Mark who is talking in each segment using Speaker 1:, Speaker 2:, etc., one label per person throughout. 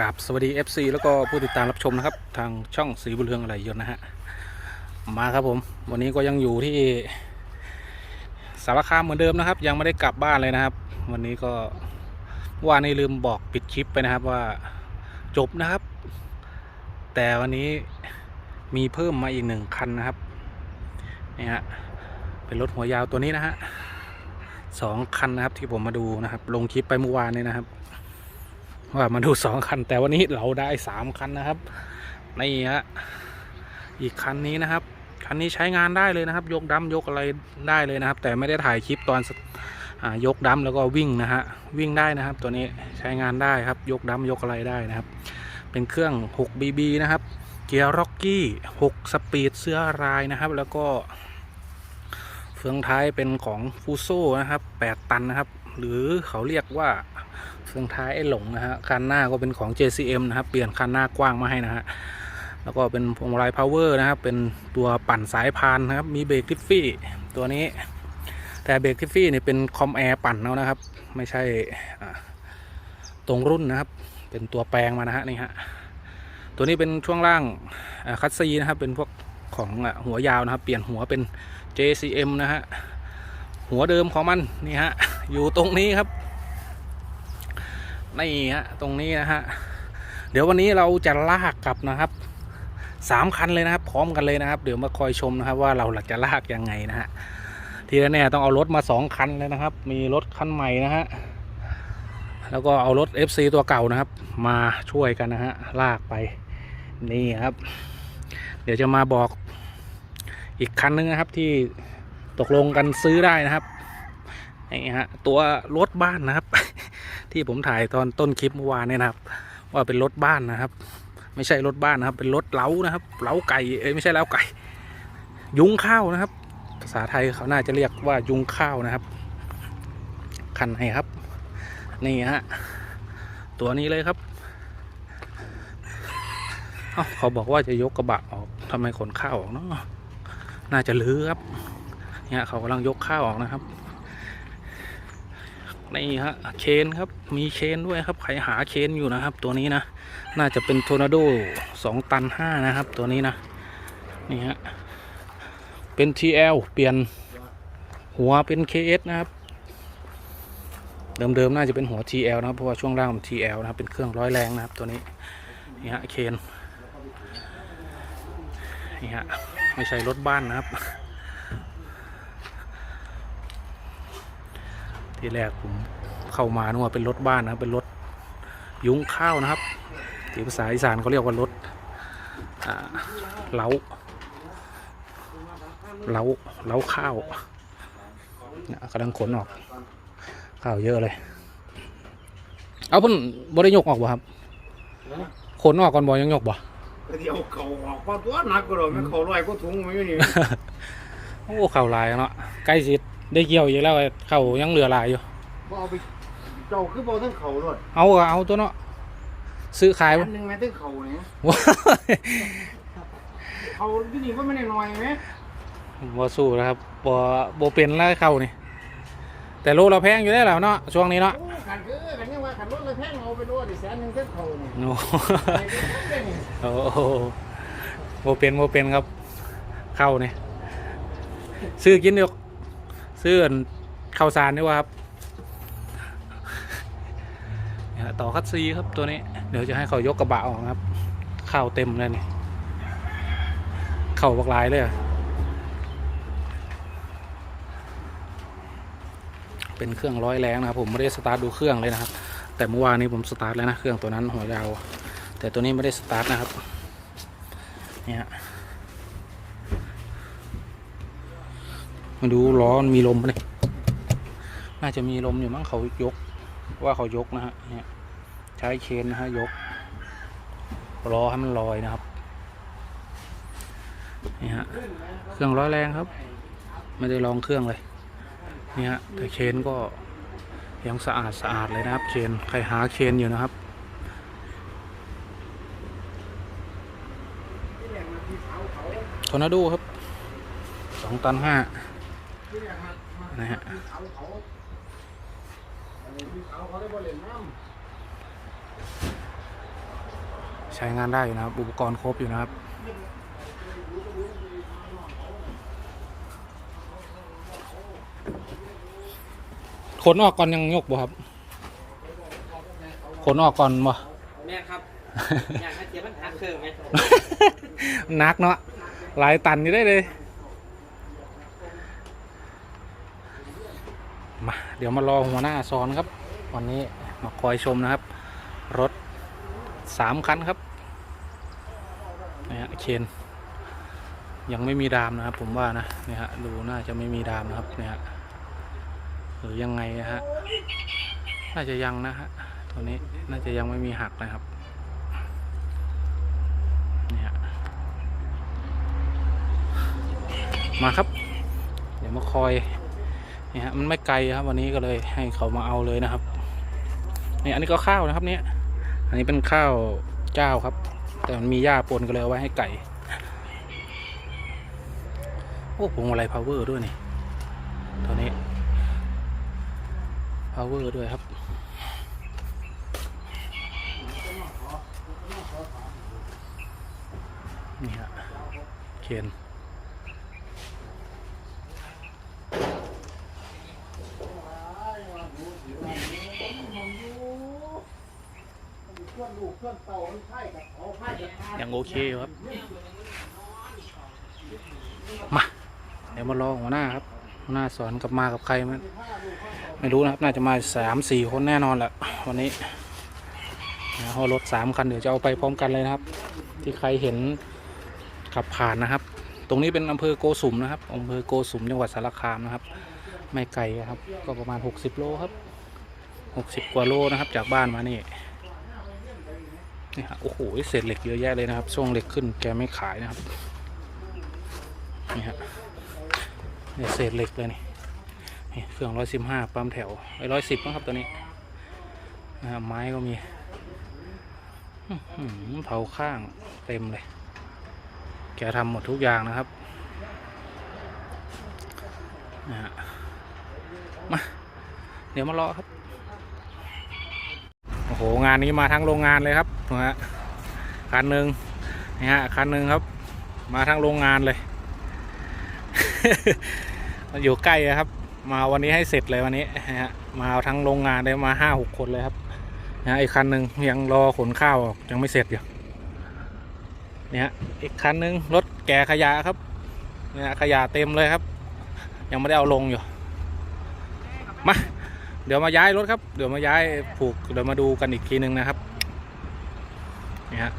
Speaker 1: กราบสวัสดี FC แล้วก็ผู้ติดตามรับชมนะครับ ทางช่องสีบุญเรืองอะไรยนนะฮะมาครับผม วันนี้ก็ยังอยู่ที่สารคามเหมือนเดิมนะครับ ยังไม่ได้กลับบ้านเลยนะครับ วันนี้ก็ว่าในลืมบอกปิดคลิปไปนะครับว่าจบนะครับ แต่วันนี้มีเพิ่มมาอีกหนึ่งคันนะครับนี่ฮะเป็นรถหัวยาวตัวนี้นะฮะสองคันนะครับที่ผมมาดูนะครับ ลงคลิปไปเมื่อวานนี้นะครับ ว่ามาดูสองคัน แต่วันนี้เราได้สามคันนะครับนี่ฮะอีกคันนี้นะครับ คันนี้ใช้งานได้เลยนะครับ ยกดัมยกอะไรได้เลยนะครับ แต่ไม่ได้ถ่ายคลิปตอนอยกดัมแล้วก็วิ่งนะฮะวิ่งได้นะครับ ตัวนี้ใช้งานได้ครับ ยกดัมยกอะไรได้นะครับ เป็นเครื่อง 6BB นะครับ เกียร์ร็อกกี้6สปีดเสื้อรายนะครับ แล้วก็เฟืองท้ายเป็นของฟูโซนะครับ 8 ตันนะครับ หรือเขาเรียกว่าเฟืองท้ายไอ้หลงนะฮะคันหน้าก็เป็นของ JCM นะครับเปลี่ยนคันหน้ากว้างมาให้นะฮะแล้วก็เป็นพวงมาลัยพาวเวอร์นะครับ เป็นตัวปั่นสายพานนะครับ มีเบรกทิฟฟี่ตัวนี้ แต่เบรกทิฟฟี่เนี่ยเป็นคอมแอร์ปั่นเอานะครับ ไม่ใช่ตรงรุ่นนะครับ เป็นตัวแปลงมานะฮะนี่ฮะตัวนี้เป็นช่วงล่างคัสซีนะครับ เป็นพวกของหัวยาวนะครับ เปลี่ยนหัวเป็น JCM นะฮะ หัวเดิมของมันนี่ฮะอยู่ตรงนี้ครับนี่ฮะตรงนี้นะฮะเดี๋ยววันนี้เราจะลากกลับนะครับสามคันเลยนะครับพร้อมกันเลยนะครับ เดี๋ยวมาคอยชมนะครับ ว่าเราหลักจะลากยังไงนะฮะทีแน่ต้องเอารถมาสองคันเลยนะครับ มีรถคันใหม่นะฮะแล้วก็เอารถ FC ตัวเก่านะครับ มาช่วยกันนะฮะลากไปนี่ครับ เดี๋ยวจะมาบอกอีกคันนึงนะครับที่ ตกลงกันซื้อได้นะครับนี่ฮะตัวรถบ้านนะครับ ที่ผมถ่ายตอนต้นคลิปเมื่อวานเนี่ยนะครับ ว่าเป็นรถบ้านนะครับ ไม่ใช่รถบ้านนะครับ เป็นรถเล้านะครับเล้าไก่เอ้ยไม่ใช่เล้าไก่ ยุงข้าวนะครับ ภาษาไทยเขาน่าจะเรียกว่ายุงข้าวนะครับคันไหนครับ นี่ฮะตัวนี้เลยครับอ้าเขาบอกว่าจะยกกระบะออกทำไมขนข้าวออกเนาะน่าจะลื้อครับ เนี่ยเขากำลังยกข้าวออกนะครับนี่ฮะเคนครับมีเคนด้วยครับใครหาเคนอยู่นะครับ ตัวนี้นะน่าจะเป็นโทนาโดสองตันห้านะครับ ตัวนี้นะนี่ฮะเป็น TL เปลี่ยนหัวเป็น KS นะครับ เดิมๆน่าจะเป็นหัว TL นะครับ เพราะว่าช่วงล่างมัน TL นะครับเป็นเครื่องร้อยแรงนะครับ ตัวนี้นี่ฮะเคนนี่ฮะไม่ใช่รถบ้านนะครับ ที่แรกผมเข้ามานึกว่าเป็นรถบ้านนะครับเป็นรถยุ้งข้าวนะครับที่ภาษาอีสานเขาเรียกว่ารถอ่าเล้าเล้าเล้าข้าวเนี่ยกำลังขนออก ข้าวเยอะเลย เอาเพิ่นบริยกออกบ่ครับขนออกก่อนบ่ยังยกบ่
Speaker 2: เดี๋ยวเขาออกก็ตัวหนักก็เลยไม่เขาลอยก็ถุงมันอยู่นี่
Speaker 1: โอ้ข้าวลายเนาะใกล้สิ ได้เกี่ยวอีกแล้วข้าวยังเหลือหลายอยู่
Speaker 2: บ่เอาไปเจ้าคือบ่ทั้งเขารถ
Speaker 1: เอาก็เอาตัวเนาะซื้อขาย
Speaker 2: อั
Speaker 1: บ่
Speaker 2: นหนึงแม่ทั้งเขาเนี่ย
Speaker 1: ว้า
Speaker 2: เขาที่นี่ก็ไม่ได้น้อยไหม
Speaker 1: บ่สู้นะครับบ่บ่เป็นแล้วเข้านี่แต่โลเราแพงอยู่ได้แล้วเนาะช่วงนี้เนาะ
Speaker 2: โอ้ขันคือขันยังว่าขันรถเลยแพงเอาไปด้วยดิแสนหนึงทั้งเขาเนี่ย
Speaker 1: โอ้
Speaker 2: ไอ้เด็กนี่
Speaker 1: โอ้โหบ่เป็นบ่เป็นครับเข้านี่ซื้อกินเดียว ซื้อข้าวสารดีกว่าครับต่อคัดซีครับตัวนี้ เดี๋ยวจะให้เขายกกระบะออกครับข้าวเต็มเลยนี่เข่าบักลายเลยอะเป็นเครื่องร้อยแรงนะครับผมไม่ได้สตาร์ทดูเครื่องเลยนะครับ แต่เมื่อวานนี้ผมสตาร์ทแล้วนะเครื่องตัวนั้นหัวยาวแต่ตัวนี้ไม่ได้สตาร์ทนะครับเนี่ยฮะ มาดูล้อมันมีลมปะเนี่ยน่าจะมีลมอยู่มั้งเขายก ว่าเขายกนะฮะเนี่ยใช้เคนนะฮะยกล้อให้มันลอยนะครับนี่ฮะเครื่องร้อยแรงครับ ไม่ได้ลองเครื่องเลยนี่ฮะแต่เคนก็ยังสะอาดสะอาดเลยนะครับเคนใครหาเคนอยู่นะครับทอร์นาโดครับสองตันห้า นะฮะ
Speaker 2: เขาเขาเขาได้บ่เล่นน้ำ
Speaker 1: ช้งานได้อยู่นะครับ อุปกรณ์ครบอยู่นะครับขนออกก่อนยังยกบ่ครับขนออกก่อนบ่
Speaker 3: แม่ครับอยากให้เจี๊ยบมันทานเครื่องไหม
Speaker 1: นักเนาะหลายตันอยู่ได้เลย มา เดี๋ยวมารอหัวหน้าซ้อนครับ วันนี้มาคอยชมนะครับ รถสามคันครับนี่ฮะเคนยังไม่มีดามนะครับ ผมว่านะนี่ฮะดูน่าจะไม่มีดามนะครับนี่ฮะหรือยังไงนะฮะน่าจะยังนะฮะตัวนี้น่าจะยังไม่มีหักนะครับนี่ฮะมาครับ เดี๋ยวมาคอย นี่ฮะมันไม่ไกลครับวันนี้ก็เลยให้เขามาเอาเลยนะครับนี่อันนี้ก็ข้าวนะครับเนี่ยอันนี้เป็นข้าวเจ้าครับ แต่มันมีหญ้าปนก็เลยเอาไว้ให้ไก่โอ้พวงมาลัยพาวเวอร์ด้วยนี่ตัวนี้พาวเวอร์ด้วยครับนี่ฮะเคน ยังโอเคครับ มา เดี๋ยวมารอหัวหน้าครับ หัวหน้าสอนกับมากับใครมันไม่รู้นะครับ น่าจะมาสามสี่คนแน่นอนแหละวันนี้นะเพราะรถสามคันเดี๋ยวจะเอาไปพร้อมกันเลยนะครับ ที่ใครเห็นขับผ่านนะครับ ตรงนี้เป็นอำเภอโกสุมนะครับอำเภอโกสุมจังหวัดสารคามนะครับ ไม่ไกลครับ ก็ประมาณ 60 โลครับ 60 กว่าโลนะครับ จากบ้านมานี่ นี่ฮะโอ้โหเศษเหล็กเยอะแยะเลยนะครับ ช่วงเหล็กขึ้นแกไม่ขายนะครับนี่ฮะเนี่ยเศษเหล็กเลยนี่นี่เครื่องร้อยสิบห้าปั๊มแถวไอ้ร้อยสิบนะครับตัวนี้นะไม้ก็มีเผาข้างเต็มเลย แกทำหมดทุกอย่างนะครับนะฮะมาเดี๋ยวมารอครับ โอ้โห งานนี้มาทั้งโรงงานเลยครับ นะฮะคันหนึ่งนี่ฮะคันหนึ่งครับ มาทั้งโรงงานเลยมาอยู่ใกล้ครับ มาวันนี้ให้เสร็จเลยวันนี้นะฮะมาเอาทั้งโรงงานได้มาห้าหกคนเลยครับนะฮะอีกคันหนึ่งยังรอขนข้าวออกยังไม่เสร็จอยู่เนี่ยฮะอีกคันหนึ่งรถแก่ขยะครับเนี่ยขยะเต็มเลยครับ ยังไม่ได้เอาลงอยู่มาเดี๋ยวมาย้ายรถครับ เดี๋ยวมาย้ายผูกเดี๋ยวมาดูกันอีกทีหนึ่งนะครับนี่ฮะ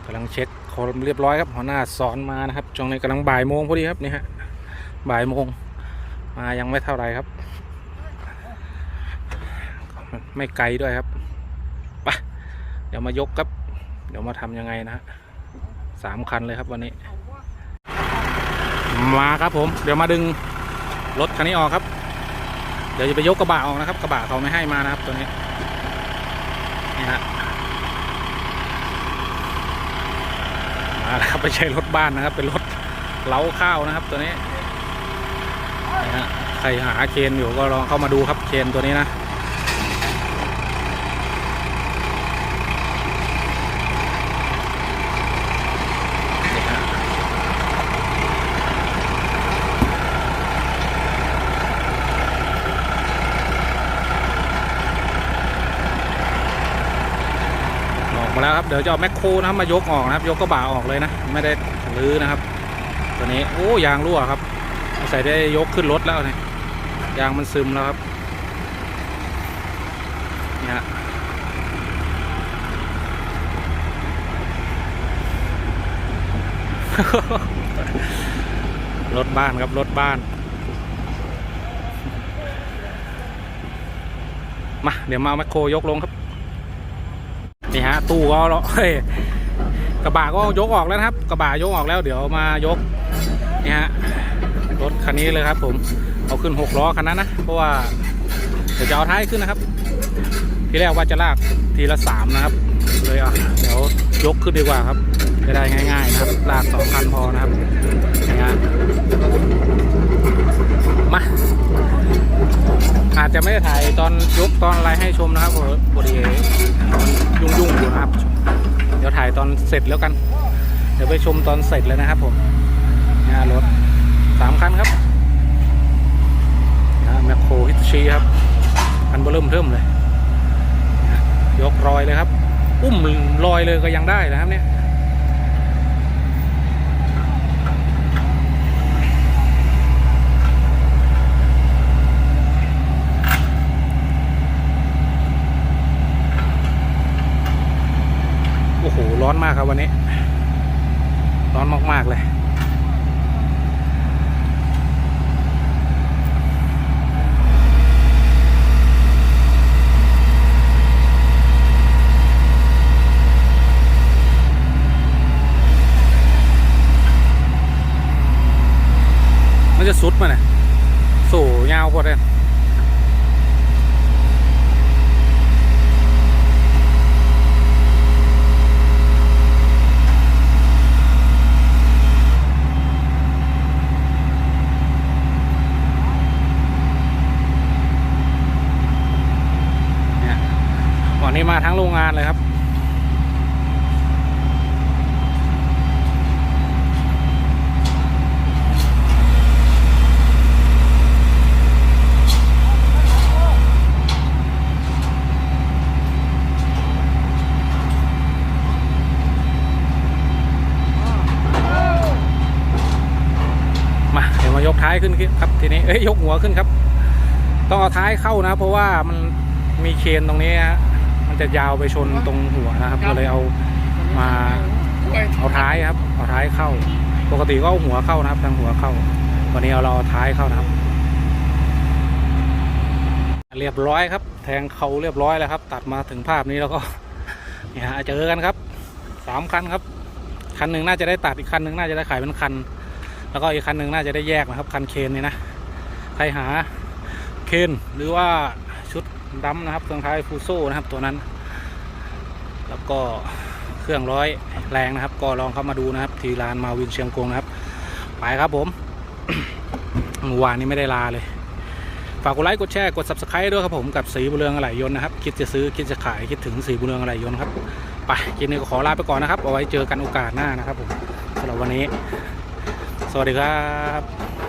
Speaker 1: กำลังเช็คคอมเรียบร้อยครับหัวหน้าสอนมานะครับช่วงนี้กำลังบ่ายโมงพอดีครับนี่ฮะบ่ายโมงมายังไม่เท่าไหรครับ ไม่ไกลด้วยครับไปเดี๋ยวมายกครับ เดี๋ยวมาทำยังไงนะฮะสามคันเลยครับวันนี้ มาครับผม เดี๋ยวมาดึงรถคันนี้ออกครับ เดี๋ยวจะไปยกกระบะออกนะครับ กระบะเขาไม่ให้มานะครับตัวนี้ฮะ มาแล้วครับ ไม่ใช่รถบ้านนะครับ เป็นรถเล้าข้าวนะครับ ตัวนี้นะฮะใครหาเคนอยู่ก็ลองเข้ามาดูครับเคนตัวนี้นะนี่ฮะออกมา แล้วครับเดี๋ยวจะเอาแมคโครนะครับมายกออกนะครับ ยกกระบะออกเลยนะ ไม่ได้รื้อนะครับ ตัวนี้โอ้ยางรั่วครับใส่ได้ยกขึ้นรถแล้วเนี่ยยางมันซึมแล้วครับนี่ฮะรถบ้านครับรถบ้าน มา เดี๋ยวมาเอาแมคโครยกลงครับ นี่ฮะตู้ก็เราเฮ้ยกระบะก็ยกออกแล้วครับ กระบะยกออกแล้วเดี๋ยวมายกนี่ฮะรถคันนี้เลยครับ ผมเอาขึ้นหกล้อคันนั้นนะเพราะว่าเดี๋ยวจะเอาท้ายขึ้นนะครับ ทีแรกว่าจะลากทีละสามนะครับ เลยอะเดี๋ยวยกขึ้นดีกว่าครับจะได้ง่าย ๆ นะครับลากสองคันพอนะครับนี่ฮะมาอา จะไม่ได้ถ่ายตอนยกตอนอะไรให้ชมนะครับเพราะพอดีมันยุ่งๆอยู่นะครับ เดี๋ยวถ่ายตอนเสร็จแล้วกัน เดี๋ยวไปชมตอนเสร็จเลยนะครับผมนี่รถสามคันครับนะแมคโครฮิตชีครับคันเบอร์เริ่มเทิมเลย ยกรอยเลยครับ อุ้มลอยเลยก็ยังได้นะครับเนี่ย ร้อนมากครับวันนี้ ร้อนมากๆเลย มันจะสุดมาเนี่ยสู่ยาวพอดเลย เนี่ยวั นนี้มาทั้งโรงงานเลยครับ มาเดี๋ยวมายกท้ายขึ้นครับทีนี้ เอ้ยยกหัวขึ้นครับ ต้องเอาท้ายเข้านะ เพราะว่ามันมีเคนตรงนี้ฮะ จะยาวไปชนตรงหัวนะครับ ก็เลยเอามาเอาท้ายครับ เอาท้ายเข้า ปกติก็เอาหัวเข้านะครับ ทางหัวเข้า วันนี้เอาเราเอาท้ายเข้านะครับ เรียบร้อยครับ แทงเขาเรียบร้อยแล้วครับ ตัดมาถึงภาพนี้แล้วก็เนี่ยฮะเจอกันครับสามคันครับ คันหนึ่งน่าจะได้ตัดอีกคันหนึ่งน่าจะได้ขายเป็นคัน แล้วก็อีกคันหนึ่งน่าจะได้แยกนะครับ คันเคนนี่นะใครหาเคนหรือว่าชุดดำนะครับเครื่องท้ายฟูโซ่นะครับตัวนั้น ก็เครื่องร้อยแรงนะครับ ก็ลองเข้ามาดูนะครับ ที่ร้านมาวินเชียงกงนะครับ ไปครับผมเมื่อวานนี้ไม่ได้ลาเลย ฝากกดไลค์กดแชร์กด subscribe ด้วยครับผมกับสีบุเรืองอะไหล่ยนต์นะครับ คิดจะซื้อคิดจะขายคิดถึงสีบุเรืองอะไหล่ยนต์ครับไปกินนี้ก็ขอลาไปก่อนนะครับเอาไว้เจอกันโอกาสหน้านะครับผมสำหรับวันนี้ สวัสดีครับ